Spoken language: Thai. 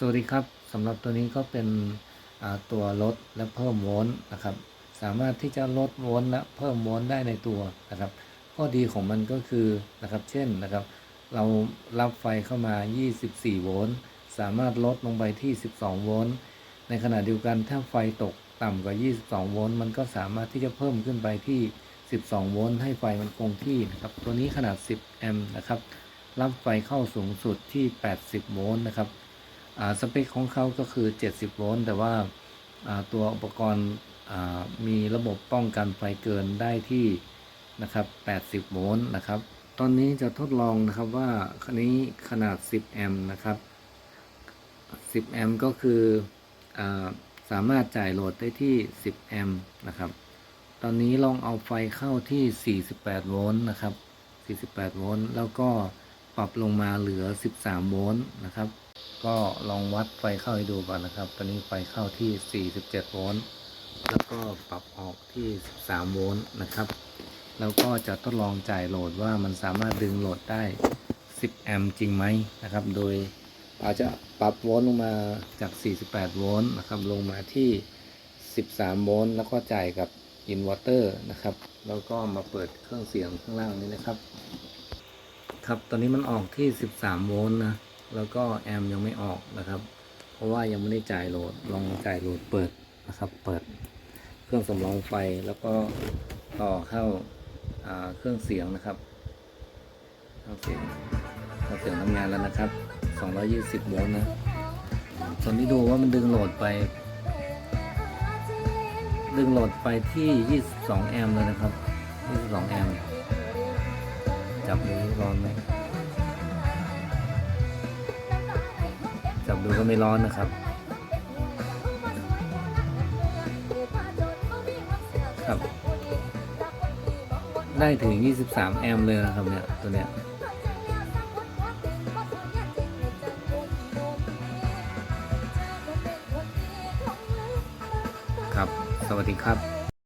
สวัสดีครับสำหรับตัวนี้ก็เป็นตัวลดและเพิ่มโวลต์นะครับ สามารถที่จะลดโวลต์และเพิ่มโวลต์ได้ในตัวนะครับข้อดีของมันก็คือนะครับ เช่นนะครับ เรารับไฟเข้ามา 24 โวลต์สามารถลดลงไปที่ 12 โวลต์ในขณะเดียวกันถ้าไฟตกต่ำกว่า 22 โวลต์มันก็สามารถที่จะเพิ่มขึ้นไปที่ 12 โวลต์ให้ไฟมันคงที่นะครับ ตัวนี้ขนาด 10 แอมป์นะครับ รับไฟเข้าสูงสุดที่ 80 โวลต์นะครับ สเปคของเขาก็คือ 70 โวลต์แต่ว่าตัวอุปกรณ์มีระบบป้องกันไฟเกินได้ที่นะครับ 80 โวลต์นะครับ ตอนนี้จะทดลองนะครับว่าคันนี้ขนาด 10 แอมป์นะครับ 10 แอมป์ก็คืออสามารถจ่ายโหลดได้ที่ 10 แอมป์นะครับ ตอนนี้ลองเอาไฟเข้าที่ 48 โวลต์นะครับ 48 โวลต์แล้วก็ปรับลงมาเหลือ 13 โวลต์นะครับ ก็ลองวัดไฟเข้าให้ดูก่อนนะครับ ตอนนี้ไฟเข้าที่ 47 โวลต์ แล้วก็ปรับออกที่ 13 โวลต์นะครับ แล้วก็จะทดลองจ่ายโหลดว่ามันสามารถดึงโหลดได้ 10 แอมป์จริงไหมนะครับ โดยอาจจะปรับโวลต์ลงมาจาก 48 โวลต์นะครับ ลงมาที่ 13 โวลต์ แล้วก็จ่ายกับอินเวอร์เตอร์นะครับ แล้วก็มาเปิดเครื่องเสียงข้างล่างนี้นะครับ ครับ ตอนนี้มันออกที่ 13 โวลต์นะ แล้วก็แอมยังไม่ออกนะครับ เพราะว่ายังไม่ได้จ่ายโหลด ลองจ่ายโหลดเปิดนะครับ เปิดเครื่องสำรองไฟแล้วก็ต่อเข้าาเครื่องเสียงนะครับเครื่องเสียงเครื่องเสียงทำงานแล้วนะครับ 220โวลต์นะตอนนี้ดูว่ามันดึงโหลดไป ดึงโหลดไปที่ 22 แอมป์เลยนะครับ 22 แอมป์จับดูร้อนไหม จับดูก็ไม่ร้อนนะครับครับ ได้ถึง 23 แอมป์เลยนะครับเนี่ยตัวเนี้ยครับ สวัสดีครับ